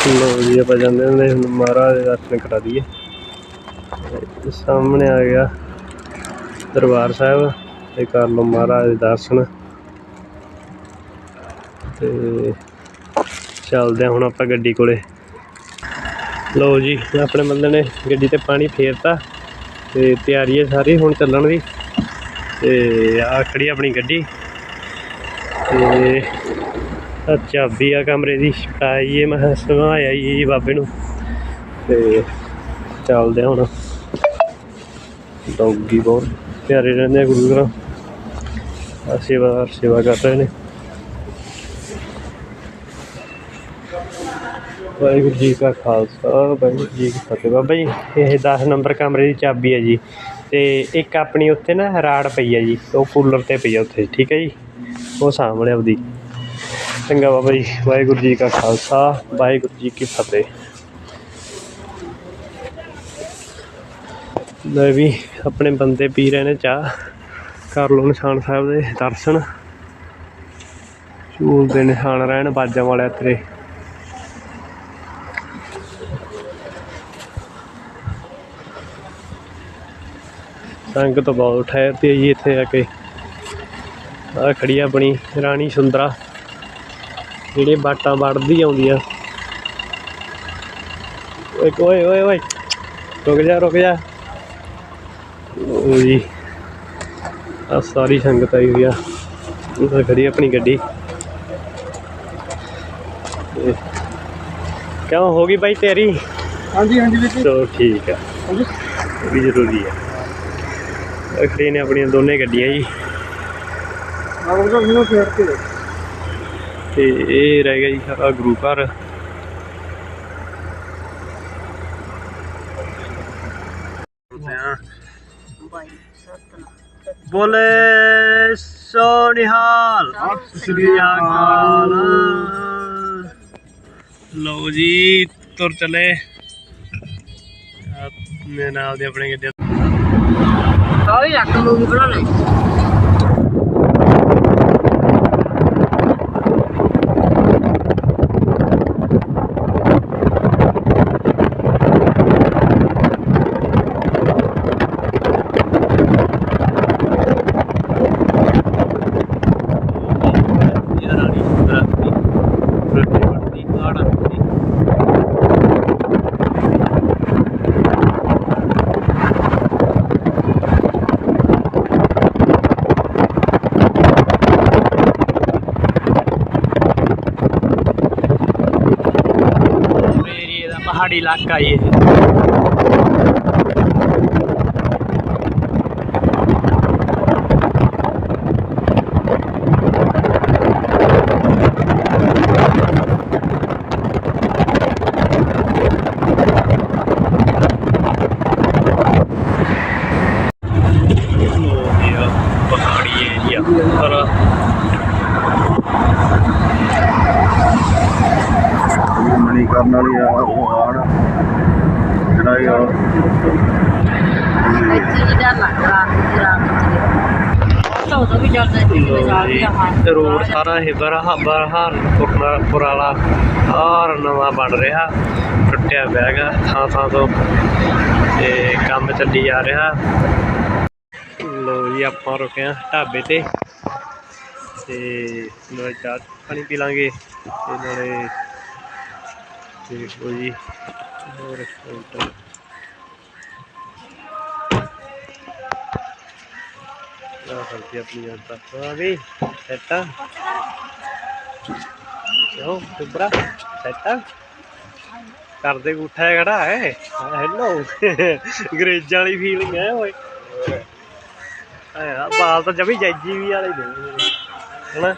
ਲੋ ਜੀ, ਆਪਾਂ ਜਾਂਦੇ ਹੁੰਦੇ ਹੁਣ ਮਹਾਰਾਜ ਦੇ ਦਰਸ਼ਨ ਕਰਾ ਦਈਏ। ਸਾਹਮਣੇ ਆ ਗਿਆ ਦਰਬਾਰ ਸਾਹਿਬ ਤੇ ਕਰ ਲਓ ਮਹਾਰਾਜ ਦੇ ਦਰਸ਼ਨ। ਤੇ ਚੱਲਦੇ ਹਾਂ ਹੁਣ ਆਪਾਂ ਗੱਡੀ ਕੋਲੇ। ਲੋ ਜੀ, ਆਪਣੇ ਬੰਦੇ ਨੇ ਗੱਡੀ ਤੇ ਪਾਣੀ ਫੇਰਤਾ ਤੇ ਤਿਆਰੀ ਹੈ ਸਾਰੀ ਹੁਣ ਚੱਲਣ ਦੀ। ਤੇ ਆ ਖੜੀ ਆਪਣੀ ਗੱਡੀ। ਤੇ ਆਹ ਚਾਬੀ ਆ ਕਮਰੇ ਦੀ ਛਪਾਈ ਏ, ਮੈਂ ਕਿਹਾ ਸਵਾਇਆ ਜੀ ਬਾਬੇ ਨੂੰ। ਤੇ ਚੱਲਦੇ ਹੁਣ। ਡੌਗੀ ਬਹੁਤ ਪਿਆਰੇ ਰਹਿੰਦੇ ਆ ਗੁਰੂ ਘਰਾਂ। ਆ ਸੇਵਾ ਸੇਵਾ ਕਰ ਰਹੇ ਨੇ। ਵਾਹਿਗੁਰੂ ਜੀ ਕਾ ਖਾਲਸਾ, ਵਾਹਿਗੁਰੂ ਜੀ ਕੀ ਫਤਿਹ। ਬਾਬਾ ਜੀ, ਇਹ 10 ਨੰਬਰ ਕਮਰੇ ਦੀ ਚਾਬੀ ਹੈ ਜੀ। ਤੇ ਇੱਕ ਆਪਣੀ ਉੱਥੇ ਨਾ ਰਾੜ ਪਈ ਹੈ ਜੀ, ਉਹ ਕੂਲਰ ਤੇ ਪਈ ਹੈ ਉੱਥੇ, ਠੀਕ ਹੈ ਜੀ? ਉਹ ਸਾਹਮਣੇ ਆਪਦੀ ਚੰਗਾ ਬਾਬਾ ਜੀ, ਵਾਹਿਗੁਰੂ ਜੀ ਕਾ ਖਾਲਸਾ, ਵਾਹਿਗੁਰੂ ਜੀ ਕੀ ਫਤਿਹ। ਲੈ ਵੀ, ਆਪਣੇ ਬੰਦੇ ਪੀ ਰਹੇ ਨੇ ਚਾਹ। ਕਰ ਲਓ ਨਿਸ਼ਾਨ ਸਾਹਿਬ ਦੇ ਦਰਸ਼ਨ। ਝੂਲ ਦੇ ਨਿਸ਼ਾਨ ਰਹਿਣ, ਬਾਜਾਂ ਵਾਲਿਆ ਤੇਰੇ। ਸੰਗਤ ਬਹੁਤ ਠਹਿਰਦੀ ਹੈ ਜੀ ਇੱਥੇ ਆ ਕੇ। ਆ ਖੜੀ ਆ ਆਪਣੀ ਰਾਣੀ ਸੁੰਦਰਾ। ਜਿਹੜੇ ਬਾਟਾਂ ਵੜਦੀ ਆਉਂਦੀਆਂ ਓਏ ਓਏ ਓਏ ਓਏ। ਰੁਕ ਜਾ ਰੁਕ ਜਾ। ਉਹ ਜੀ। ਆ ਸਾਰੀ ਸੰਗਤ ਆਈ ਹੋਈ ਆ। ਉਹ ਖੜੀ ਆਪਣੀ ਗੱਡੀ। ਤੇ ਕਿਉਂ? ਹੋ ਗਈ ਬਾਈ ਤੇਰੀ ਹਾਂਜੀ ਹਾਂਜੀ ਵੀਰ ਜੀ। ਚਲੋ ਠੀਕ ਆ। ਵੀ ਜ਼ਰੂਰੀ ਆ। ਖੜੀ ਨੇ ਆਪਣੀਆਂ ਦੋਨੇ ਗੱਡੀਆਂ ਜੀ। ਆਪ ਦਾ ਮੈਨੂੰ ਫੇਰ। ਤੇ ਇਹ ਰਹਿ ਗਿਆ ਜੀ ਸਾਰਾ ਗੁਰੂ ਘਰ। ਬੋਲੇ ਸੋ ਨਿਹਾਲ। ਸ੍ਰੀ ਅਕਾਲ। ਲਓ ਜੀ ਤੁਰ ਚਲੇ। ਮੇਰੇ ਨਾਲ ਦੇ ਆਪਣੇ ਗੱਡੀ ਸਾਰੀ ਰੱਖ ਲਓ ਵੀ ਬਣਾ ਲੈ ਰਾਣੀ ਸੁੰਦਰਾ ਦੀ ਰੋਟੀ ਵੜਦੀ ਆੜਾ ਦੀ ਏਰੀਏ ਦਾ ਪਹਾੜੀ ਇਲਾਕਾ ਹੀ ਇਹ ਇਹ ਪਹਾੜੀ ਏਰੀਆ ਪਰ ਮਣੀ ਕਰਨ ਵਾਲੀ ਆ ਉਹ ਆੜ ਜਿਹੜਾ ਇਹ ਆ ਇੱਥੇ ਨਹੀਂ ਡਰ ਲੱਗਦਾ ਰਾਤ ਤਾਂ ਸੀ ਜਾ ਹਾਂ ਤੇ ਰੋਡ ਸਾਰਾ ਇਹ ਬਰਹਾ ਬਰਹਾਰ ਪੁਰਨਾ ਪੁਰਾਲਾ ਔਰ ਨਵਾਂ ਬਣ ਰਿਹਾ ਟੁੱਟਿਆ ਹੈਗਾ ਥਾਂ ਥਾਂ ਤੋਂ ਤੇ ਕੰਮ ਚੱਲੀ ਜਾ ਰਿਹਾ। ਲੋ ਜੀ ਆਪਾਂ ਰੁਕੇ ਆ ਢਾਬੇ ਤੇ। ਤੇ ਨਾਲੇ ਚਾਹ ਪਾਣੀ ਪੀ ਲਾਂਗੇ। ਤੇ ਨਾਲੇ ਦੇਖੋ ਜੀ ਹੋਰ ਰੈਸਟੋਰੈਂਟ ਆ ਹਲਕੀ ਆਪਣੀ ਜਨਤਾ ਹਾਂ ਵੀ, ਸੈਟਾ ਕਿਉਂ? ਸੁਬਰਾ ਸੈਟਾ ਕਰਦੇ ਗੁੱਠਾ ਹੈ ਖੜਾ ਹੈ। ਹੈਲੋ ਅੰਗਰੇਜ਼ਾਂ ਵਾਲੀ ਫੀਲਿੰਗ ਹੈ, ਓਏ। ਆ, ਬਾਲ ਤਾਂ ਜਮੀ ਜੈਜੀ ਵੀ ਵਾਲੇ ਨੇ। ਮੇਰੇ।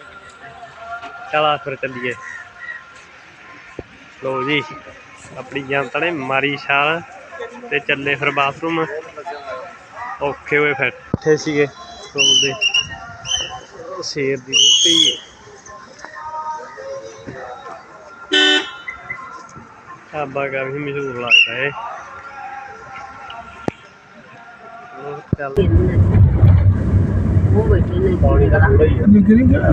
ਚਲ ਆ ਫਿਰ ਚੱਲੀਏ। ਲੋ ਜੀ, ਆਪਣੀ ਜਨਤਾ ਨੇ ਮਾਰੀ ਛਾਲ ਤੇ ਚੱਲੇ ਫਿਰ ਬਾਥਰੂਮ। ਔਖੇ ਹੋਏ ਫਿਰ। ਇੱਥੇ ਸੀਗੇ। ਸੋਲਦੇ ਸ਼ੇਰ ਦੀ ਰੋਟੀ। ਢਾਬਾ ਕਾਫੀ ਮਸ਼ਹੂਰ ਲੱਗਦਾ ਹੈ ਹੋਰ ਚੱਲ। ਉਹ ਬੈਠੇ ਨੇ। ਪਾਣੀ ਦਾ ਪੂਰਾ ਹੀ ਆ। ਨਿਕਲੀ ਗਿਆ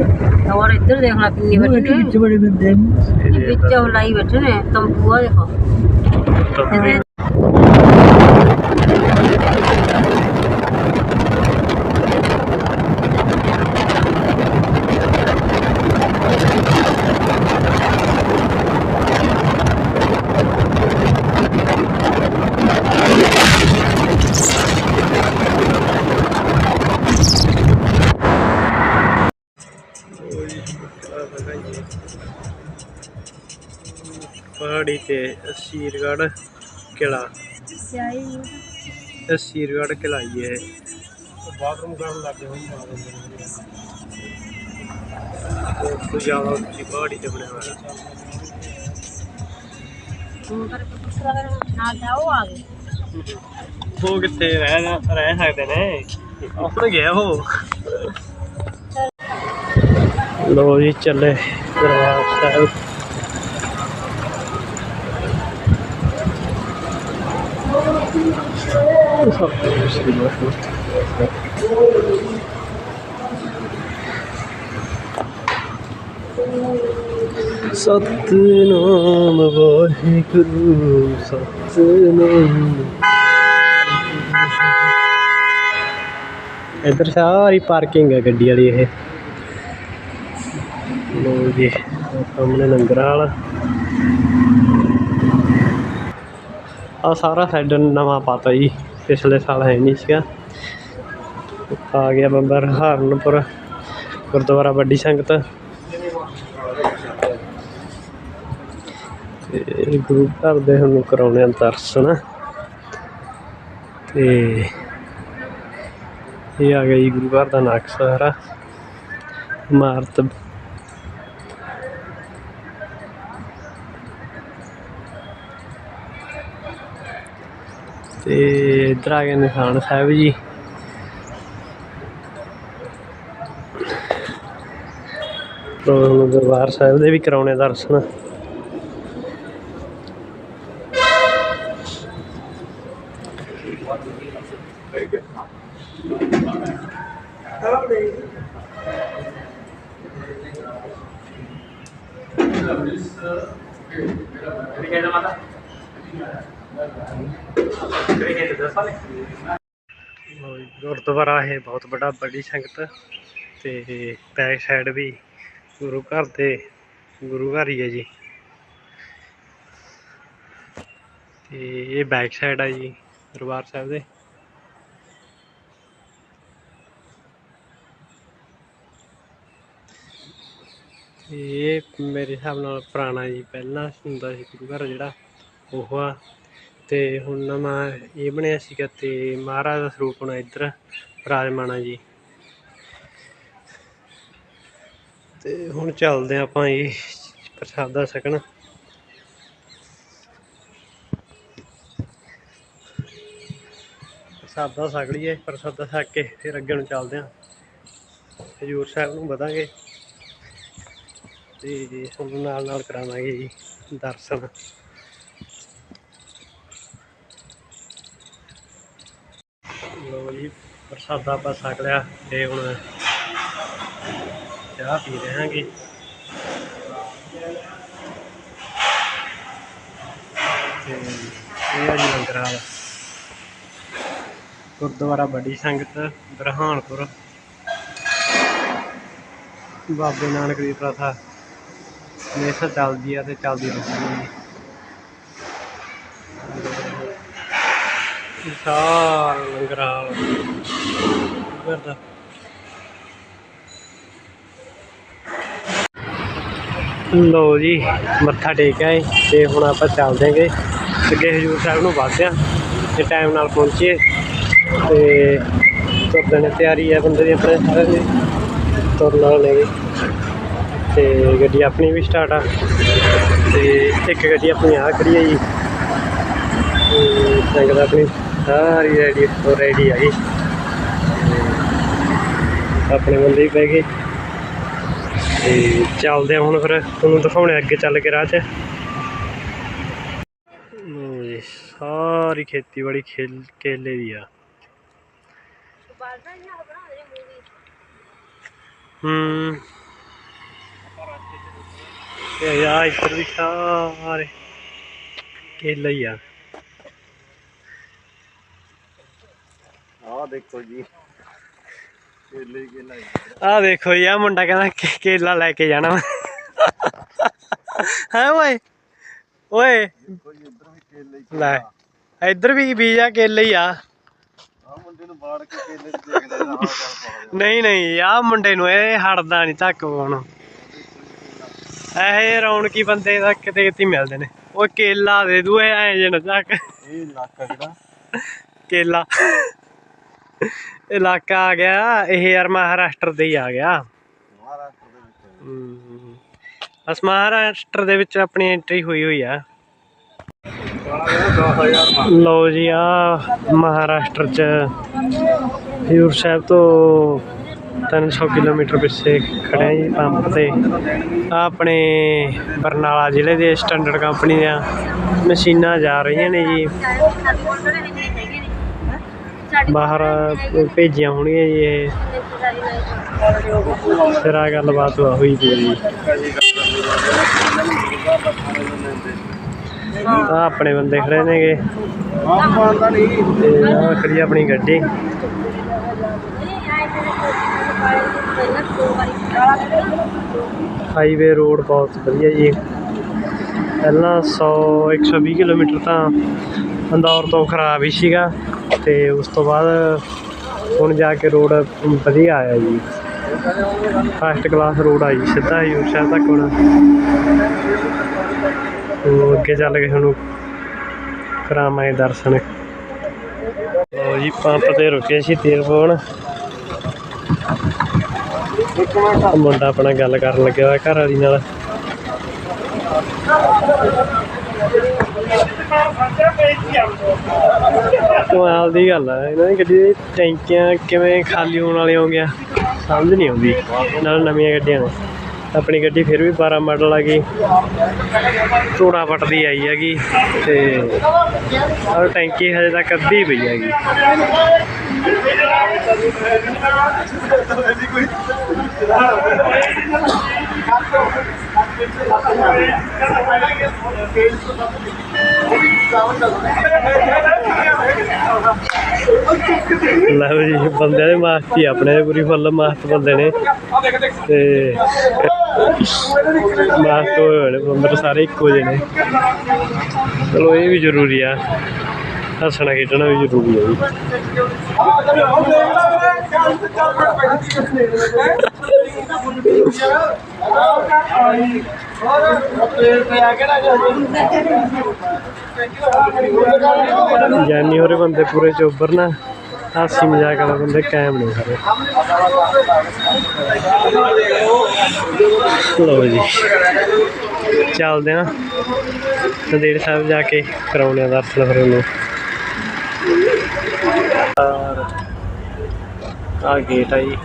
ਹੋਰ ਇੱਧਰ ਦੇਖ ਲੈ ਕਿੰਨੇ ਉਹ ਬੈਠੇ ਵਿੱਚ ਬੜੇ ਬੰਦੇ ਨੇ। ਇਹ ਵਿੱਚ ਲਾਈ ਬੈਠੇ ਨੇ। ਤੰਬੂਆ ਦੇਖੋ। ਤੇ ਅਸੀਰਗੜ ਕਿਲਾ ਅਸੀਰਗੜ ਕਿਲਾ ਹੀ ਹੈ ਬਾਥਰੂਮ ਕਰਨ ਲੱਗੇ ਹੋਏ ਨੇ ਬਹੁਤ ਜ਼ਿਆਦਾ ਉੱਚੀ ਪਹਾੜੀ ਤੇ ਬਣਿਆ ਹੋਇਆ। ਉਹ ਆ ਗਏ। ਉਹ ਕਿੱਥੇ ਰਹਿ ਰਹਿ ਸਕਦੇ ਨੇ? ਆਪਣੇ ਗਿਆ ਉਹ। ਲੋ ਜੀ ਚੱਲੇ ਦਰਬਾਰ ਸਾਹਿਬ। ਸਤਨਾਮ ਵਾਹਿਗੁਰੂ, ਸਤਨਾਮ। ਇੱਧਰ ਸਾਰੀ ਪਾਰਕਿੰਗ ਹੈ ਗੱਡੀ ਵਾਲੀ ਇਹ। ਲੋ ਜੀ, ਸਾਹਮਣੇ ਲੰਗਰ ਵਾਲਾ। ਆ ਸਾਰਾ ਸਾਈਡ ਨਵਾਂ ਪਾਤਾ ਜੀ। ਪਿਛਲੇ ਸਾਲ ਹੈ ਨਹੀਂ ਸੀਗਾ ਆ ਗਿਆ ਬੰਬਰ ਹਾਰਨਪੁਰ ਗੁਰਦੁਆਰਾ ਵੱਡੀ ਸੰਗਤ ਤੇ ਗੁਰੂ ਘਰ ਦੇ ਹੁਣ ਕਰਾਉਣੇ ਆ ਦਰਸ਼ਨ ਤੇ ਇਹ ਆ ਗਿਆ ਜੀ ਗੁਰੂ ਘਰ ਦਾ ਨਕਸ਼ਾ ਸਾਰਾ ਇਮਾਰਤ ਤੇ ਇੱਧਰ ਆ ਗਏ ਨਿਸ਼ਾਨ ਸਾਹਿਬ ਜੀ। ਤੋਂ ਦਰਬਾਰ ਸਾਹਿਬ ਦੇ ਵੀ ਕਰਾਉਣੇ ਦਰਸ਼ਨ। ਲਓ ਜੀ, ਗੁਰਦੁਆਰਾ ਹੈ ਬਹੁਤ ਵੱਡਾ ਬੜੀ ਸੰਗਤ ਤੇ ਬੈਕ ਸਾਈਡ ਵੀ ਗੁਰੂ ਘਰ ਦੇ, ਗੁਰੂ ਘਰ ਹੀ ਹੈ ਜੀ। ਤੇ ਇਹ ਬੈਕ ਸਾਈਡ ਹੈ ਜੀ, ਦਰਬਾਰ ਸਾਹਿਬ ਦੇ। ਇਹ ਮੇਰੇ ਹਿਸਾਬ ਨਾਲ ਪੁਰਾਣਾ ਜੀ, ਪਹਿਲਾਂ ਹੁੰਦਾ ਸੀ ਗੁਰੂ ਘਰ ਜਿਹੜਾ, ਉਹ ਆ। ਤੇ ਹੁਣ ਨਵਾਂ ਇਹ ਬਣਿਆ ਸੀਗਾ ਤੇ ਮਹਾਰਾਜ ਦਾ ਸਰੂਪ ਹੁਣ ਇੱਧਰ ਵਿਰਾਜਮਾਨ ਆ ਜੀ। ਤੇ ਹੁਣ ਚੱਲਦੇ ਹਾਂ ਆਪਾਂ ਇਹ ਪ੍ਰਸ਼ਾਦਾ ਛਕਣ। ਪ੍ਰਸ਼ਾਦਾ ਛਕ ਲਈਏ, ਪ੍ਰਸ਼ਾਦਾ ਛਕ ਕੇ ਫਿਰ ਅੱਗੇ ਨੂੰ ਚੱਲਦੇ ਹਾਂ। ਹਜੂਰ ਸਾਹਿਬ ਨੂੰ ਵਧਾਂਗੇ। ਤੇ ਤੁਹਾਨੂੰ ਨਾਲ ਨਾਲ ਕਰਾਵਾਂਗੇ ਜੀ ਦਰਸ਼ਨ ਲੋ ਜੀ ਸਾਦਾ ਆਪਾਂ ਛਕ ਲਿਆ ਤੇ ਹੁਣ ਚਾਹ ਪੀ ਰਹੇ ਹਾਂਗੇ ਤੇ ਇਹ ਆ ਜੀ ਲੰਗਰ ਹਾਲ ਗੁਰਦੁਆਰਾ ਵੱਡੀ ਸੰਗਤ, ਬਰਹਾਨਪੁਰ। ਬਾਬੇ ਨਾਨਕ ਦੀ ਪ੍ਰਥਾ। ਹਮੇਸ਼ਾ ਚੱਲਦੀ ਆ ਤੇ ਚੱਲਦੀ ਰਹੂਗੀ। ਵਿਸ਼ਾਲ ਲੰਗਰ ਹਾਲ ਕਰਦਾ। ਲੋ ਜੀ, ਮੱਥਾ ਟੇਕ ਆਏ ਤੇ ਹੁਣ ਆਪਾਂ ਚੱਲਦੇ ਆਂਗੇ ਅੱਗੇ। ਹਜੂਰ ਸਾਹਿਬ ਨੂੰ ਵੱਧਦੇ ਆ ਤੇ ਟਾਈਮ ਨਾਲ ਪਹੁੰਚੀਏ ਤੇ ਤੁਰਨ ਨੇ ਤਿਆਰੀ ਹੈ ਬੰਦੇ ਦੀ ਆਪਣੇ ਸਾਰੇ ਦੀ। ਤੁਰਨ ਵਾਲੇ ਨੇ ਤੇ ਗੱਡੀ ਆਪਣੀ ਵੀ ਸਟਾਰਟ ਆ। ਤੇ ਇੱਕ ਗੱਡੀ ਆਪਣੀ ਆ ਖੜੀ ਹੈ ਜੀ। ਤੇ ਆਪਣੀ ਸਾਰੀ ਰੈਡੀ ਰੈਡੀ ਆ ਜੀ। ਆਪਣੇ ਬੰਦੇ ਵੀ ਪੈ ਗਏ। ਤੇ ਚੱਲਦੇ ਆ ਹੁਣ ਫਿਰ, ਤੁਹਾਨੂੰ ਦਿਖਾਉਣੇ ਅੱਗੇ ਚੱਲ ਕੇ ਰਾਹ 'ਚ। ਸਾਰੀ ਖੇਤੀਬਾੜੀ ਖੇਲ, ਕੇਲੇ ਦੀ ਆ। ਹੂੰ। ਇਹ ਆ ਇੱਧਰ ਵੀ ਸਾਰੇ ਕੇਲਾ ਹੀ ਆ। ਆਹ ਦੇਖੋ ਜੀ। ਕੇਲੇ। ਆ ਦੇਖੋ ਜੀ ਆ ਮੁੰਡਾ ਕਹਿੰਦਾ ਕੇਲਾ ਲੈ ਕੇ ਜਾਣਾ। ਹੈ ਓਏ? ਓਏ ਦੇਖੋ ਜੀ ਇੱਧਰ ਵੀ ਕੇਲੇ ਹੀ ਲੈ ਇੱਧਰ ਵੀ ਬੀਜ ਆ ਕੇਲੇ ਹੀ ਆ। ਨਹੀਂ ਨਹੀਂ ਆ ਮੁੰਡੇ ਨੂੰ ਇਹ ਹਟਦਾ ਨਹੀਂ ਧੱਕ ਪਾਉਣ। ਇਹ ਰੌਣਕੀ ਬੰਦੇ ਦਾ ਕਿਤੇ ਕਿਤੇ ਮਿਲਦੇ ਨੇ। ਉਹ ਕੇਲਾ ਦੇ ਦੂ ਐ ਜੇ ਨਾ ਧੱਕ। ਇਹ ਇਲਾਕਾ ਕਿਹੜਾ? ਕੇਲਾ। ਇਲਾਕਾ ਆ ਗਿਆ ਇਹ ਯਾਰ ਮਹਾਰਾਸ਼ਟਰ ਦੇ ਹੀ ਆ ਗਿਆ। ਮਹਾਰਾਸ਼ਟਰ ਦੇ ਵਿੱਚ। ਹਮ, ਅਸ ਮਹਾਰਾਸ਼ਟਰ ਦੇ ਵਿੱਚ ਆਪਣੀ ਐਂਟਰੀ ਹੋਈ ਹੋਈ ਆ। ਲਓ ਜੀ ਆ ਮਹਾਰਾਸ਼ਟਰ ਚ ਹਜੂਰ ਸਾਹਿਬ ਤੋਂ 300 ਕਿਲੋਮੀਟਰ ਪਿੱਛੇ ਖੜੇ ਆ ਜੀ ਪੰਪ ਤੇ। ਆ ਆਪਣੇ ਬਰਨਾਲਾ ਜ਼ਿਲ੍ਹੇ ਦੇ ਸਟੈਂਡਰਡ ਕੰਪਨੀ ਦੀਆਂ ਮਸ਼ੀਨਾਂ ਜਾ ਰਹੀਆਂ ਨੇ ਜੀ। ਬਾਹਰ ਭੇਜੀਆਂ ਹੋਣਗੀਆਂ ਜੀ ਇਹ। ਫਿਰ ਆ ਗੱਲਬਾਤ ਹੋਈ ਪਈ ਜੀ। ਆ ਆਪਣੇ ਬੰਦੇ ਖੜੇ ਨੇਗੇ। ਆਹ ਪਾਉਂਦਾ ਆ ਖੜੀ ਆਪਣੀ ਗੱਡੀ। ਹਾਈਵੇ ਰੋਡ ਬਹੁਤ ਵਧੀਆ ਜੀ। ਪਹਿਲਾਂ 100 120 ਕਿਲੋਮੀਟਰ ਤਾਂ ਅੰਦੌਰ ਤੋਂ ਖਰਾਬ ਹੀ ਸੀਗਾ। ਤੇ ਉਸ ਤੋਂ ਬਾਅਦ ਹੁਣ ਜਾ ਕੇ ਰੋਡ ਵਧੀਆ ਆਇਆ ਜੀ। ਫਸਟ ਕਲਾਸ ਰੋਡ ਆ ਜੀ, ਸਿੱਧਾ ਹਜੂਰ ਸਾਹਿਬ ਤੱਕ ਹੁਣ। ਉਹ ਅੱਗੇ ਚੱਲ ਕੇ ਤੁਹਾਨੂੰ ਕਰਾਵਾਂਗੇ ਦਰਸ਼ਨ। ਲਓ ਜੀ, ਪੰਪ ਤੇ ਰੁਕੇ ਸੀ ਤੇਲ ਪਾਉਣ। ਮੁੰਡਾ ਆਪਣਾ ਗੱਲ ਕਰਨ ਲੱਗਿਆ ਹੋਇਆ ਘਰ ਵਾਲੀ ਨਾਲ। ਕਮਾਲ ਦੀ ਗੱਲ ਆ। ਇਹਨਾਂ ਦੀ ਗੱਡੀ ਦੀ ਟੈਂਕੀਆਂ ਕਿਵੇਂ ਖਾਲੀ ਹੋਣ ਵਾਲੀਆਂ ਹੋ ਗਿਆ ਸਮਝ ਨਹੀਂ ਆਉਂਦੀ। ਨਾਲ ਨਵੀਆਂ ਗੱਡੀਆਂ ਨੇ। ਆਪਣੀ ਗੱਡੀ ਫਿਰ ਵੀ 12 ਮਾਡਲ ਆ ਗਈ। ਧੂੜਾ ਪਟਦੀ ਆਈ ਹੈਗੀ ਤੇ ਔਰ ਟੈਂਕੀ ਹਜੇ ਤੱਕ ਅੱਧੀ ਪਈ ਹੈਗੀ। ਲਓ ਜੀ, ਬੰਦਿਆਂ ਦੇ ਮਾਸਤ ਹੀ ਆਪਣੇ ਦੇ ਪੂਰੀ ਫੁੱਲ ਮਾਸਤ ਬੰਦੇ ਨੇ। ਤੇ ਮਾਸਤ ਹੋਏ ਹੋਏ ਨੇ ਬੰਦਰ ਸਾਰੇ ਇੱਕੋ ਜਿਹੇ ਨੇ। ਚਲੋ, ਇਹ ਵੀ ਜ਼ਰੂਰੀ ਆ। ਹੱਸਣਾ ਖੇਡਣਾ ਵੀ ਜ਼ਰੂਰੀ ਆ ਜੀ। ਜਾਨੀ ਹੋਰੇ ਬੰਦੇ ਪੂਰੇ ਚੋਬਰ ਨਾ ਹਾਸੀ ਮਜ਼ਾਕ ਵਾਲੇ ਬੰਦੇ ਕਾਇਮ ਨਹੀਂ ਸਾਰੇ। ਲਓ ਜੀ। ਚੱਲਦੇ ਆ। ਨੰਦੇੜ ਸਾਹਿਬ ਜਾ ਕੇ ਕਰਾਉਣੇ ਆ ਦਰਸ਼ਨ ਫਿਰ ਉਹਨੂੰ। ਆ ਗੇਟ ਆ ਜੀ।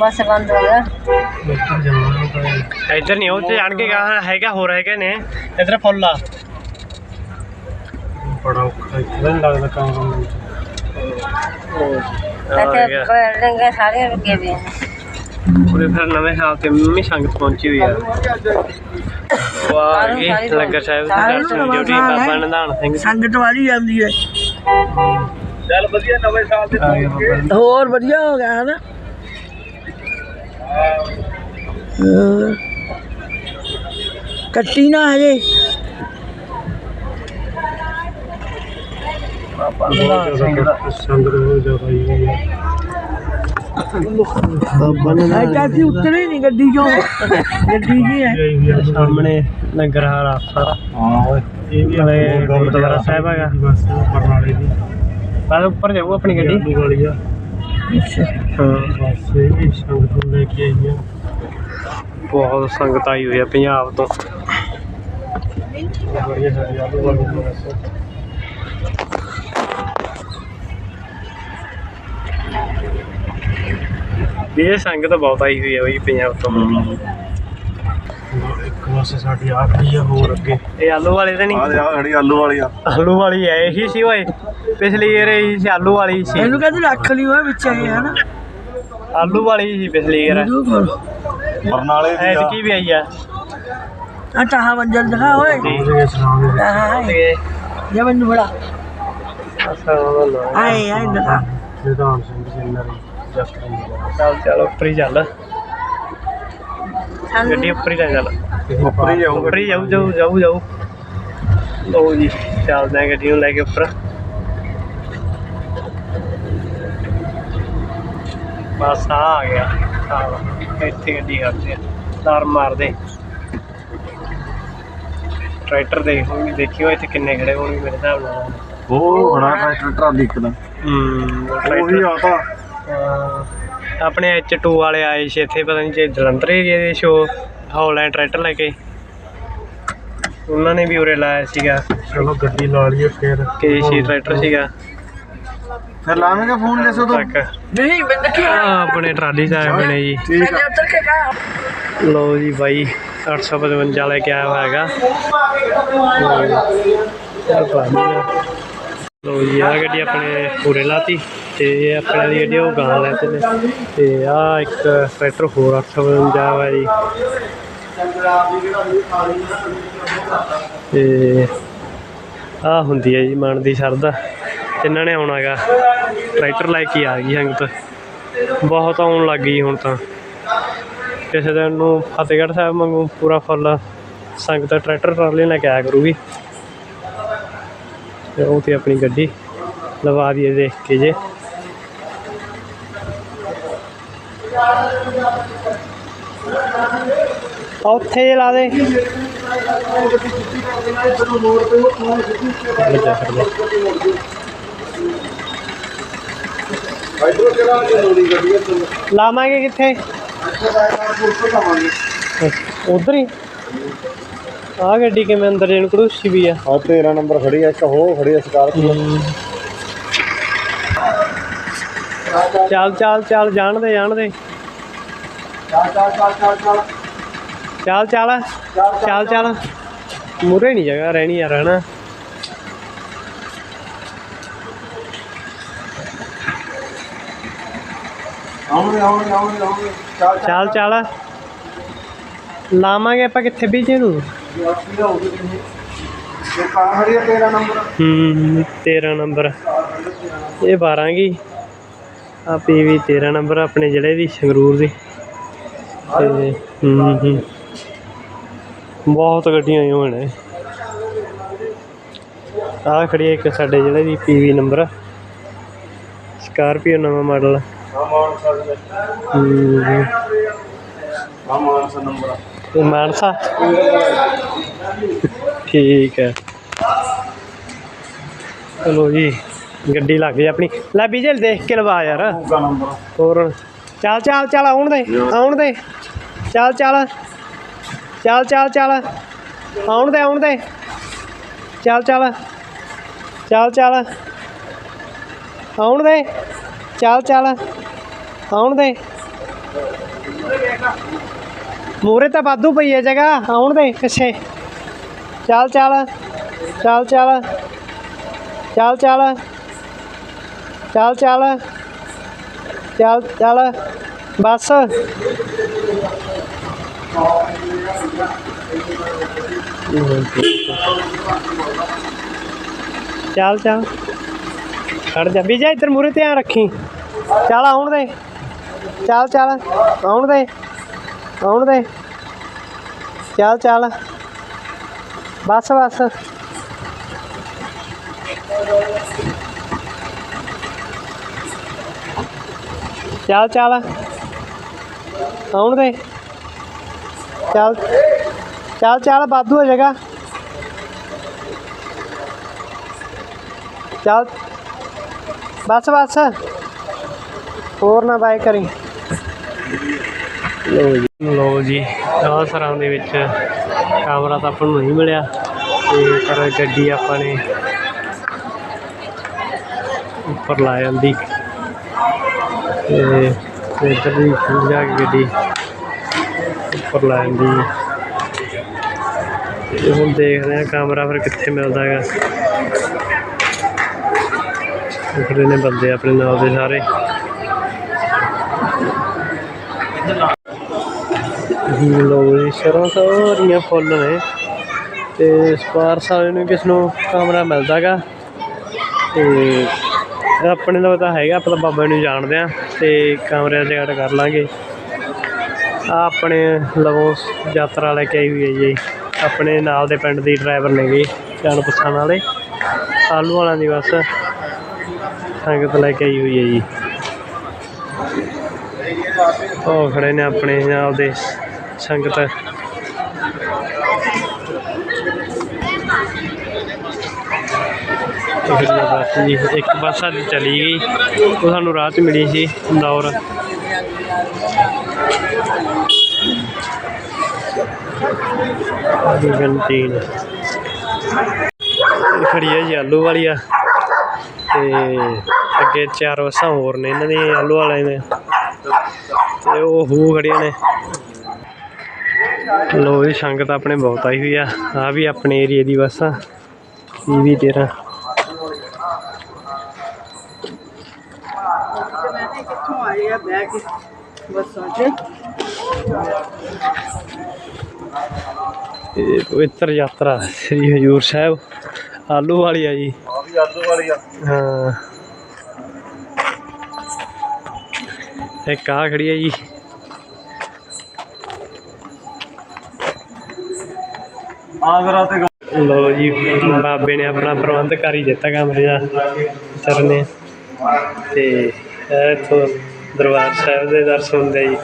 ਬਸ ਬੰਦ ਹੋ ਗਿਆ। ਇੱਧਰ ਨਹੀਂ ਉੱਥੇ ਜਾਣ ਕੇ ਕਹਾ ਹੈਗਾ ਹੋਰ ਹੈਗੇ ਨੇ। ਇੱਧਰ ਫੁੱਲ ਆ। ਬੜਾ ਔਖਾ ਇੱਥੇ ਨਹੀਂ ਲੱਗਦਾ ਕੰਮ ਇੱਥੇ ਬਿਲਡਿੰਗਾਂ ਸਾਰੀਆਂ ਰੁਕੇ ਹੋਏ ਪੂਰੇ ਫਿਰ ਨਵੇਂ ਸਾਲ ਤੇ ਮੰਮੀ ਸੰਗਤ ਪਹੁੰਚੀ ਹੋਈ ਆ। ਵਾਹ ਗਏ ਲੰਗਰ ਸਾਹਿਬ ਦੇ ਦਰਸ਼ਨ ਡਿਊਟੀ ਬਾਬਾ ਨਿਧਾਨ ਸਿੰਘ। ਸੰਗਤ ਵਾਲੀ ਜਾਂਦੀ ਹੈ। ਚੱਲ ਵਧੀਆ ਨਵੇਂ ਸਾਲ ਜੀ। ਹੋਰ ਵਧੀਆ ਹੋ ਗਿਆ ਹਨਾ? ਹਾਂ। ਕੱਟੀ ਨਾ ਹਜੇ। ਬਹੁਤ ਜ਼ਿਆਦਾ ਸੰਗਤ ਬਹੁਤ ਜ਼ਿਆਦਾ ਹੀ ਹੋਈ ਆ ਬਾਬਾ ਉਤਰੇ ਨਹੀਂ ਗੱਡੀ ਚੋਂ। ਗੱਡੀ ਜੀ ਹੈ। ਸਾਹਮਣੇ ਲੰਗਰ ਹਾਰਾ ਹਾਂ ਓਏ ਇਹ ਵੀ ਗੁਰਦੁਆਰਾ ਸਾਹਿਬ ਹੈਗਾ। ਬਸ ਬਰਨਾਲੇ ਦੀ ਬਾਅਦ ਉੱਪਰ ਜਾਊ ਆਪਣੀ ਗੱਡੀ। ਵਾਲੀ ਆ ਹਾਂ। ਬਸ ਇਹ ਸੰਗਤ ਨੂੰ ਲੈ ਕੇ ਆਈ ਆ ਬਹੁਤ ਸੰਗਤ ਆਈ ਹੋਈ ਆ ਪੰਜਾਬ ਤੋਂ। ਬੜੀਆ ਸਾਡੀ ਇਹ ਸੰਗਤ ਬਹੁਤ ਆਈ ਹੋਈ ਆ ਬਈ ਪੰਜਾਬ ਤੋਂ। ਇੱਕ ਪਾਸੇ ਸਾਡੀ ਆ ਖੜੀ ਆ ਹੋਰ ਅੱਗੇ। ਇਹ ਆਲੂ ਵਾਲੇ ਤਾਂ ਨਹੀਂ। ਦੇ ਆ ਜਿਹੜੀ ਆਲੂ ਵਾਲੀ ਆ। ਆਲੂ ਵਾਲੀ ਹੈ ਇਹੀ ਸੀ ਓਏ। ਪਿਛਲੀ ਵਾਰ ਇਹੀ ਸੀ ਆਲੂ ਵਾਲੀ ਸੀ। ਇਹਨੂੰ ਕਹਿੰਦੇ ਰੱਖ ਲਈ ਹੋਏ ਵਿੱਚ ਇਹ ਹਨਾ। ਆਲੂ ਵਾਲੀ ਸੀ ਪਿਛਲੀ ਵਾਰ। ਦੂ ਕੋਲ ਬਰਨਾਲੇ ਦੀ ਆ। ਐਤਕੀ ਵੀ ਆਈ ਆ। ਆ ਟਾਹਾ ਮੰਜਲ ਦਿਖਾ ਹੋਏ ਟਾਹਾ ਤੇ ਜੇ ਮੈਨੂੰ ਬੜਾ। ਅਸਾਂ ਦਾ ਆਏ ਆਏ ਨਾ ਨਿਦਾਨ ਸਿੰਘ ਸਿੰਨਰ। ਚੱਲ ਚੱਲ ਉੱਪਰ ਹੀ ਚੱਲ। ਗੱਡੀ ਉੱਪਰ ਹੀ ਲੈ ਚੱਲ ਉੱਪਰ ਹੀ ਜਾਊਗਾ ਉੱਪਰ ਹੀ ਜਾਊ ਜਾਊ ਜਾਊ ਜਾਊ। ਲਓ ਜੀ ਚੱਲਦੇ ਆ ਗੱਡੀ ਨੂੰ ਲੈ ਕੇ ਉੱਪਰ। ਬਸ ਆ ਆ ਗਿਆ। ਆ ਵਾ, ਇੱਥੇ ਗੱਡੀ ਕਰਦੇ ਆ। ਤਾਰ ਮਾਰਦੇ। ਟਰੈਕਟਰ ਦੇ ਹੋਣਗੇ ਦੇਖਿਓ ਇੱਥੇ ਕਿੰਨੇ ਖੜੇ ਹੋਣਗੇ ਮੇਰੇ ਹਿਸਾਬ ਨਾਲ। ਉਹ ਬੜਾ ਟਰੈਕਟਰ ਟਰਾਲੀ ਇੱਕ ਦਾ। ਹੂੰ ਉਹੀ ਆ ਤਾਂ। ਅਹ ਆਪਣੇ H2 ਵਾਲੇ ਆਏ ਸੀ ਇੱਥੇ ਪਤਾ ਨਹੀਂ ਜੇ ਜਲੰਧਰ ਏਰੀਏ ਦੇ ਸ਼ੋ ਹੌਲੈਂਡ ਟਰੈਕਟਰ ਲੈ ਕੇ। ਉਹਨਾਂ ਨੇ ਵੀ ਉਰੇ ਲਾਇਆ ਸੀਗਾ। ਚਲੋ ਗੱਡੀ ਲਾ ਲਈਏ ਫੇਰ। ਕੇਸੀ ਟਰੈਕਟਰ ਸੀਗਾ। ਫਿਰ ਲਾਵੇਂਗੇ ਫੋਨ ਜੈਸੋ ਤੋਂ ਤੱਕ। ਨਹੀਂ ਮੈਂ ਦੇਖਿਆ ਆਪਣੇ ਟਰਾਲੀ 'ਚ ਆਏ ਹੋਏ ਨੇ ਜੀ। ਠੀਕ ਉੱਤਰ ਕੇ ਕਹਾ। ਲਓ ਜੀ ਬਾਈ 855 ਲੈ ਕੇ ਆਇਆ ਹੋਇਆ ਹੈਗਾ। ਚੱਲ ਜੀ ਆ ਗੱਡੀ ਆਪਣੇ ਪੂਰੇ ਲਾਤੀ ਤੇ ਇਹ ਆਪਣੇ ਦੀ ਗੱਡੀ ਉਹ ਗਾਂ ਲੈਤੇ ਨੇ। ਤੇ ਆ ਇੱਕ ਟਰੈਕਟਰ ਹੋਰ 855 ਵਾ ਜੀ। ਤੇ ਆ ਹੁੰਦੀ ਹੈ ਜੀ ਮਨ ਦੀ ਸ਼ਰਧਾ। ਇਹਨਾਂ ਨੇ ਆਉਣਾਗਾ ਟਰੈਕਟਰ ਲੈ ਕੇ ਆ ਗਈ ਸੰਗਤ। ਬਹੁਤ ਆਉਣ ਲੱਗ ਗਈ ਹੁਣ ਤਾਂ। ਕਿਸੇ ਦਿਨ ਨੂੰ ਫਤਿਹਗੜ੍ਹ ਸਾਹਿਬ ਵਾਂਗੂ ਪੂਰਾ ਫੁੱਲ ਸੰਗਤ ਟਰੈਕਟਰ ਟਰਾਲੀ ਲੈ ਕੇ ਆਇਆ ਕਰੂਗੀ। ਉਹ ਤੇ ਆਪਣੀ ਗੱਡੀ ਲਵਾ ਦਈਏ ਦੇਖ ਕੇ ਜੇ। ਆ ਉੱਥੇ ਜੇ ਲਾ ਦੇ। ਲੱਗਾ ਫਿਰ ਲੈ। ਇਧਰੋਂ ਕਿਹੜਾ ਕਿ ਲੋੜੀ ਗੱਡੀ ਆ ਲਾਵਾਂਗੇ। ਕਿੱਥੇ ਉਧਰ ਹੀ। ਆ ਗੱਡੀ ਕਿਵੇਂ ਅੰਦਰ ਜਣ? ਕੜੂਸੀ ਵੀ ਆ। ਆ 13 ਨੰਬਰ ਖੜੀ ਆ ਇੱਕ ਹੋ ਖੜੀ ਆ ਸਕਾਰਪੀਓ। ਚੱਲ ਚੱਲ ਚੱਲ ਜਾਣ ਦੇ ਜਾਣ ਦੇ। ਚੱਲ ਚੱਲ ਚੱਲ ਚੱਲ ਚੱਲ। ਚੱਲ ਚੱਲ। ਚੱਲ ਚੱਲ। ਮੂਰੇ ਨਹੀਂ ਜਗ੍ਹਾ ਰਹਿਣੀ ਯਾਰ ਹਨਾ? ਆਉਣੇ ਆਉਣੇ ਆਉਣੇ ਆਉਣੇ ਚੱਲ ਚੱਲ ਚੱਲ। ਲਾਵਾਂਗੇ ਆਪਾਂ ਕਿੱਥੇ ਬੀਜੇ ਨੂੰ? 13 ਨੰਬਰ ਹੂੰ 13 ਨੰਬਰ। ਇਹ 12 ਗੀ ਆ ਪੀਵੀ 13 ਨੰਬਰ ਆਪਣੇ ਜਿਹੜੇ ਦੀ ਸੰਗਰੂਰ ਦੀ। ਤੇ ਹੂੰ ਹੂੰ। ਬਹੁਤ ਗੱਡੀਆਂ ਆਈਆਂ ਨੇ। ਆ ਖੜੀ ਹੈ ਇੱਕ ਸਾਡੇ ਜਿਹੜੇ ਦੀ ਪੀਵੀ ਨੰਬਰ। ਸਕਾਰਪੀਓ ਨਵਾਂ ਮਾਡਲ। ਆ ਮਾਨਸਾ ਦੇ ਹੂੰ। ਆ ਮਾਨਸਾ ਨੰਬਰ। ਮਾਨਸਾ ਠੀਕ ਹੈ ਚਲੋ ਜੀ ਗੱਡੀ ਲੱਗ ਗਈ ਆਪਣੀ ਲੈ ਬੀਜਲ ਦੇਖ ਕੇ ਲਵਾ ਯਾਰ ਹੋਰ ਚੱਲ ਚੱਲ ਚੱਲ ਆਉਣ ਦੇ ਆਉਣ ਦੇ ਚੱਲ ਚੱਲ ਚੱਲ ਚੱਲ ਚੱਲ ਆਉਣ ਦੇ ਆਉਣ ਦੇ ਚੱਲ ਚੱਲ ਚੱਲ ਚੱਲ ਆਉਣ ਦੇ ਚੱਲ ਚੱਲ ਆਉਣ ਦੇ ਮੂਰੇ ਤਾਂ ਵਾਧੂ ਪਈ ਹੈ ਜਗ੍ਹਾ ਆਉਣ ਦੇ ਪਿੱਛੇ ਚੱਲ ਚੱਲ ਚੱਲ ਚੱਲ ਚੱਲ ਚੱਲ ਚੱਲ ਚੱਲ ਚੱਲ ਚੱਲ ਬਸ ਚੱਲ ਚੱਲ ਖੜ ਜਾ ਵਿਜੇ ਇੱਧਰ ਮੂਰੇ ਧਿਆਨ ਰੱਖੀ ਚੱਲ ਆਉਣ ਦੇ ਚੱਲ ਚੱਲ ਆਉਣ ਦੇ ਆਉਣ ਦੇ? ਚੱਲ ਚੱਲ। ਬਸ ਬਸ। ਚੱਲ ਚੱਲ। ਆਉਣ ਦੇ? ਚੱਲ ਚੱਲ ਚੱਲ। ਬਾਦੂ ਹੋ ਜਾਏਗਾ ਚੱਲ। ਬਸ ਬਸ। ਹੋਰ ਨਾ ਬਾਈ ਕਰੀ। ਲੋ ਜੀ। ਲੋ ਜੀ, ਆਹ ਸਰਾਂ ਦੇ ਵਿੱਚ ਕੈਮਰਾ ਤਾਂ ਆਪਾਂ ਨੂੰ ਨਹੀਂ ਮਿਲਿਆ। ਤੇ ਪਰ ਗੱਡੀ ਆਪਾਂ ਨੇ ਉੱਪਰ ਲਾ ਜਾਂਦੀ ਤੇ ਇੱਧਰ ਵੀ ਜਾ ਕੇ ਗੱਡੀ ਉੱਪਰ ਲਾ ਜਾਂਦੀ ਤੇ ਹੁਣ ਦੇਖਦੇ ਆ ਕਮਰਾ ਫਿਰ ਕਿੱਥੇ ਮਿਲਦਾ ਹੈਗਾ। ਖੜੇ ਨੇ ਬੰਦੇ ਆਪਣੇ ਨਾਲ ਦੇ ਸਾਰੇ। ਲੋ ਜੀ ਸਰੋਂ ਸਾਰੀਆਂ ਫੁੱਲ ਨੇ ਤੇ ਸਪਾਰਸ ਵਾਲੇ ਨੂੰ ਕਿਸ ਨੂੰ ਕਮਰਾ ਮਿਲਦਾਗਾ। ਤੇ ਆਪਣੇ ਦਾ ਤਾਂ ਹੈਗਾ, ਆਪਾਂ ਤਾਂ ਬਾਬਾ ਨੂੰ ਜਾਣਦੇ ਆ ਤੇ ਕਮਰੇ ਦਾ ਜਗੜ ਕਰ ਲਾਂਗੇ। ਆ ਆਪਣੇ ਲਵੋਂ ਯਾਤਰਾ ਲੈ ਕੇ ਆਈ ਹੋਈ ਹੈ ਜੀ। ਆਪਣੇ ਨਾਲ ਦੇ ਪਿੰਡ ਦੀ ਡਰਾਈਵਰ ਨੇ ਜੀ, ਜਾਣ ਪਛਾਣ ਵਾਲੇ। ਆਲੂ ਵਾਲਿਆਂ ਦੀ ਬੱਸ ਸੰਗਤ ਲੈ ਕੇ ਆਈ ਹੋਈ ਹੈ ਜੀ। ਉਹ ਖੜੇ ਨੇ ਆਪਣੇ ਨਾਲ ਦੇ। ਸੰਗਤ ਇੱਕ ਬੱਸ ਜੀ, ਇੱਕ ਬੱਸ ਸਾਡੀ ਚਲੀ ਗਈ। ਉਹ ਸਾਨੂੰ ਰਾਹ 'ਚ ਮਿਲੀ ਸੀ ਦੌਰ ਦੀ ਕੰਟੀਨ ਖੜੀ ਹੈ ਜੀ ਆਲੂ ਵਾਲੀ ਆ। ਤੇ ਅੱਗੇ ਚਾਰ ਬੱਸਾਂ ਹੋਰ ਨੇ, ਇਹਨਾਂ ਦੀਆਂ ਆਲੂ ਵਾਲਿਆਂ ਨੇ ਤੇ ਉਹ ਹੂ ਖੜੀਆਂ ਨੇ। ਲੋ ਜੀ ਸੰਗਤ ਆਪਣੇ ਬਹੁਤ ਆਈ ਹੋਈ ਆ। ਆ ਵੀ ਆਪਣੇ ਏਰੀਏ ਦੀ ਬੱਸ ਆ। ਇਹ ਵੀ ਤੇਰਾ। ਕਿੱਥੋਂ ਆਏ ਆ ਬਹਿ ਕੇ ਬੱਸਾਂ 'ਚ ਇਹ ਪਵਿੱਤਰ ਯਾਤਰਾ ਸ੍ਰੀ ਹਜੂਰ ਸਾਹਿਬ। ਆਲੂ ਵਾਲੀ ਆ ਜੀ। ਆ ਵੀ ਆਲੂ ਵਾਲੀ ਆ। ਹਾਂ। ਇੱਕ ਆ ਖੜੀ ਹੈ ਜੀ। ਆਗਰਾ ਤੇ ਲੋ ਜੀ, ਬਾਬੇ ਨੇ ਆਪਣਾ ਪ੍ਰਬੰਧ ਕਰ ਹੀ ਦਿੱਤਾ ਕਮਰੇ ਦਾ, ਸਰ ਨੇ। ਤੇ ਇੱਥੋਂ ਦਰਬਾਰ ਸਾਹਿਬ ਦੇ ਦਰਸ਼ਨ ਹੁੰਦੇ ਜੀ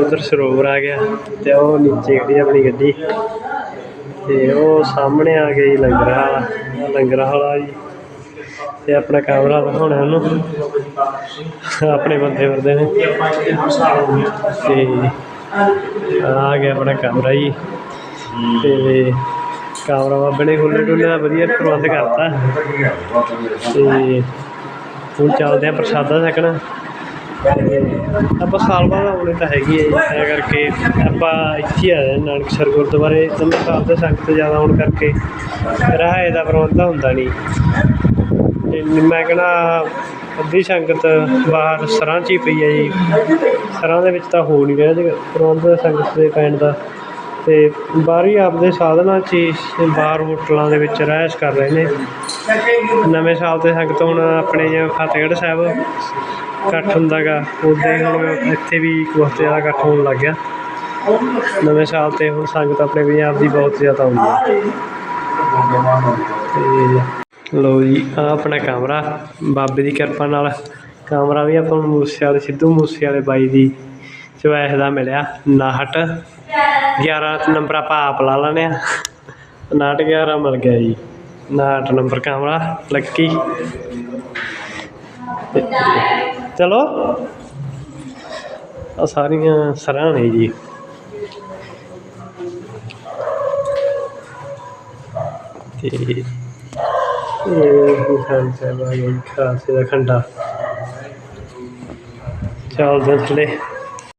ਉਧਰ ਸਰੋਵਰ ਆ ਗਿਆ ਤੇ ਉਹ ਨੀਚੇ ਖੜੀ ਆਪਣੀ ਗੱਡੀ ਤੇ ਉਹ ਸਾਹਮਣੇ ਆ ਗਈ ਲੰਗਰ ਵਾਲਾ ਲੰਗਰ ਵਾਲਾ ਜੀ। ਤੇ ਆਪਣਾ ਕਮਰਾ ਦਿਖਾਉਣਾ ਉਹਨੂੰ। ਆਪਣੇ ਬੰਦੇ ਵਰਦੇ ਨੇ। ਤੇ ਆ ਗਿਆ ਆਪਣਾ ਕਮਰਾ ਜੀ। ਤੇ ਕਮਰਾ ਬਾਬੇ ਨੇ ਖੁੱਲੇ ਡੁੱਲੇ ਦਾ ਵਧੀਆ ਪ੍ਰਬੰਧ ਕਰਤਾ। ਤੇ ਹੁਣ ਚੱਲਦੇ ਆ ਪ੍ਰਸ਼ਾਦਾ ਛਕਣ। ਤੇ ਆਪਾਂ ਸਾਲ ਬਾਅਦ ਆਉਣੇ ਤਾਂ ਹੈਗੀ ਹੈ ਜੀ ਤਾਂ ਕਰਕੇ ਆਪਾਂ ਇੱਥੇ ਹੀ ਆ ਜਾਂਦੇ ਨਾਨਕਸਰ ਗੁਰਦੁਆਰੇ। ਤਿੰਨ ਸਾਲ ਦੇ ਸੰਗਤ ਜ਼ਿਆਦਾ ਹੋਣ ਕਰਕੇ ਰਾਹੇ ਦਾ ਪ੍ਰਬੰਧ ਹੁੰਦਾ ਨਹੀਂ। ਤੇ ਮੈਂ ਕਹਿੰਦਾ, ਅੱਧੀ ਸੰਗਤ ਬਾਹਰ ਸਰਾਂ 'ਚ ਹੀ ਪਈ ਹੈ ਜੀ। ਸਰਾਂ ਦੇ ਵਿੱਚ ਤਾਂ ਹੋ ਨਹੀਂ ਰਿਹਾ ਜੀ, ਪ੍ਰਬੰਧ ਸੰਗਤ ਦੇ ਪੈਣ ਦਾ। ਤੇ ਬਾਹਰੀ ਆਪਦੇ ਸਾਧਨਾਂ 'ਚ ਹੀ ਬਾਹਰ ਹੋਟਲਾਂ ਦੇ ਵਿੱਚ ਰਹਿਸ਼ ਕਰ ਰਹੇ ਨੇ। ਨਵੇਂ ਸਾਲ ਤੇ ਸੰਗਤ ਹੁਣ ਆਪਣੇ ਜਿਵੇਂ ਫਤਿਹਗੜ੍ਹ ਸਾਹਿਬ ਇਕੱਠ ਹੁੰਦਾ ਗਾ ਉੱਦਾਂ ਹੀ ਹੁਣ ਇੱਥੇ ਵੀ ਬਹੁਤ ਜ਼ਿਆਦਾ ਇਕੱਠ ਹੋਣ ਲੱਗ ਗਿਆ। ਨਵੇਂ ਸਾਲ ਤੇ ਹੁਣ ਸੰਗਤ ਆਪਣੇ ਪੰਜਾਬ ਦੀ ਬਹੁਤ ਜ਼ਿਆਦਾ ਆਉਂਦੀ ਹੈ। ਤੇ ਲੋ ਜੀ ਆ ਆਪਣਾ ਕਮਰਾ, ਬਾਬੇ ਦੀ ਕਿਰਪਾ ਨਾਲ। ਕਮਰਾ ਵੀ ਆਪਾਂ ਨੂੰ ਮੂਸੇ ਵਾਲੇ, ਸਿੱਧੂ ਮੂਸੇ ਵਾਲੇ ਬਾਈ ਦੀ ਚੁਆਇਸ ਦਾ ਮਿਲਿਆ 59 11 ਨੰਬਰ ਆਪਾਂ ਆਪ ਲਾ ਲੈਣੇ ਆ 59 11 ਮਿਲ ਗਿਆ ਜੀ 59 ਨੰਬਰ ਕਮਰਾ ਲੱਕੀ ਤੇ ਚਲੋ ਆ ਸਾਰੀਆਂ ਸਰਾਂ ਨੇ ਜੀ ਤੇ ਇਹ ਨਿਸ਼ਾਨ ਸਾਹਿਬ ਆ ਗਿਆ ਜੀ ਖਾਲਸੇ ਦਾ ਖੰਡਾ ਚੱਲਦੇ ਥੱਲੇ